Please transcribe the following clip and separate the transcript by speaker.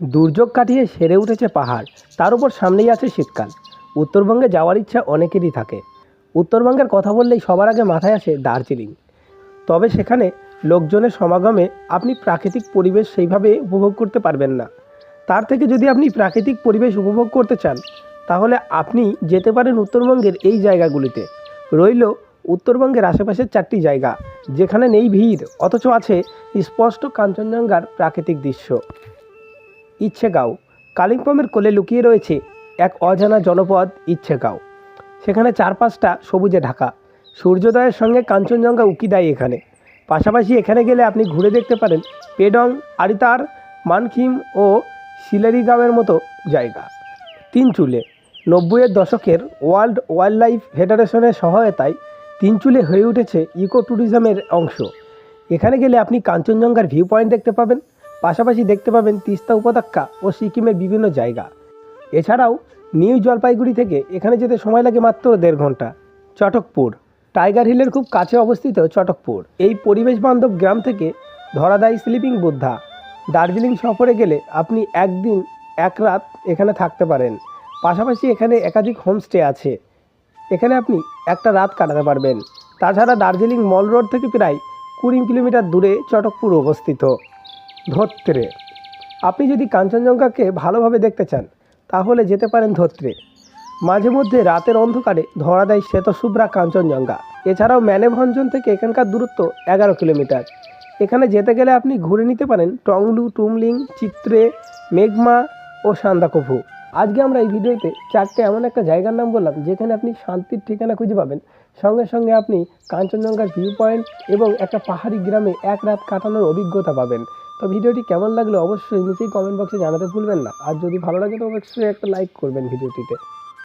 Speaker 1: দুর্যোগ কাটিয়ে সেরে উঠেছে পাহাড়। তার উপর সামনেই আছে শীতকাল। উত্তরবঙ্গে যাওয়ার ইচ্ছা অনেকেরই থাকে। উত্তরবঙ্গের কথা বললেই সবার আগে মাথায় আসে দার্জিলিং। তবে সেখানে লোকজনের সমাগমে আপনি প্রাকৃতিক পরিবেশ সেইভাবে উপভোগ করতে পারবেন না। তার থেকে যদি আপনি প্রাকৃতিক পরিবেশ উপভোগ করতে চান, তাহলে আপনি যেতে পারেন উত্তরবঙ্গের এই জায়গাগুলিতে। রইল উত্তরবঙ্গের আশেপাশের চারটি জায়গা, যেখানে নেই ভিড়, অথচ আছে স্পষ্ট কাঞ্চনজঙ্ঘার প্রাকৃতিক দৃশ্য। ইচ্ছেগাঁও। কালিম্পংয়ের কোলে লুকিয়ে রয়েছে এক অজানা জনপদ ইচ্ছেগাঁও। সেখানে চারপাশটা সবুজে ঢাকা। সূর্যোদয়ের সঙ্গে কাঞ্চনজঙ্ঘা উকি দেয় এখানে। পাশাপাশি এখানে গেলে আপনি ঘুরে দেখতে পারেন পেডং, আরিতার, মানখিম ও শিলারিগাঁওয়ের মতো জায়গা। তিনচুলে নব্বইয়ের দশকের ওয়ার্ল্ড ওয়াইল্ড লাইফ ফেডারেশনের সহায়তায় তিনচুলে হয়ে উঠেছে ইকো ট্যুরিজমের অংশ। এখানে গেলে আপনি কাঞ্চনজঙ্ঘার ভিউ পয়েন্ট দেখতে পাবেন। পাশাপাশি দেখতে পাবেন তিস্তা উপত্যকা ও সিকিমের বিভিন্ন জায়গা। এছাড়াও নিউ জলপাইগুড়ি থেকে এখানে যেতে সময় লাগে মাত্র দেড় ঘণ্টা। চটকপুর, টাইগার হিলের খুব কাছে অবস্থিত চটকপুর। এই পরিবেশ বান্ধব গ্রাম থেকে ধরা দেয় স্লিপিং বুদ্ধা। দার্জিলিং সফরে গেলে আপনি একদিন, এক রাত এখানে থাকতে পারেন। পাশাপাশি এখানে একাধিক হোমস্টে আছে। এখানে আপনি একটা রাত কাটাতে পারবেন। তাছাড়া দার্জিলিং মল রোড থেকে প্রায় কুড়ি কিলোমিটার দূরে চটকপুর অবস্থিত। ধত্রে। আপনি যদি কাঞ্চনজঙ্ঘাকে ভালোভাবে দেখতে চান, তাহলে যেতে পারেন ধত্রে। মাঝে মধ্যে রাতের অন্ধকারে ধরা দেয় শ্বেতশুভ্রা কাঞ্চনজঙ্ঘা। এছাড়াও ম্যানেভঞ্জন থেকে এখানকার দূরত্ব এগারো কিলোমিটার। এখানে যেতে গেলে আপনি ঘুরে নিতে পারেন টংলু, টুমলিং, চিত্রে, মেঘমা ও সান্দাকফু। আজকে আমরা এই ভিডিওতে চারটে এমন একটা জায়গার নাম বললাম, যেখানে আপনি শান্তির ঠিকানা খুঁজে পাবেন। সঙ্গে সঙ্গে আপনি কাঞ্চনজঙ্ঘার ভিউ পয়েন্ট এবং একটা পাহাড়ি গ্রামে এক রাত কাটানোর অভিজ্ঞতা পাবেন। তো ভিডিওটি কেমন লাগল অবশ্যই নিচেই কমেন্ট বক্সে জানাতে ভুলবেন না। আর যদি ভালো লাগে তো অবশ্যই একটা লাইক করবেন ভিডিওটিতে।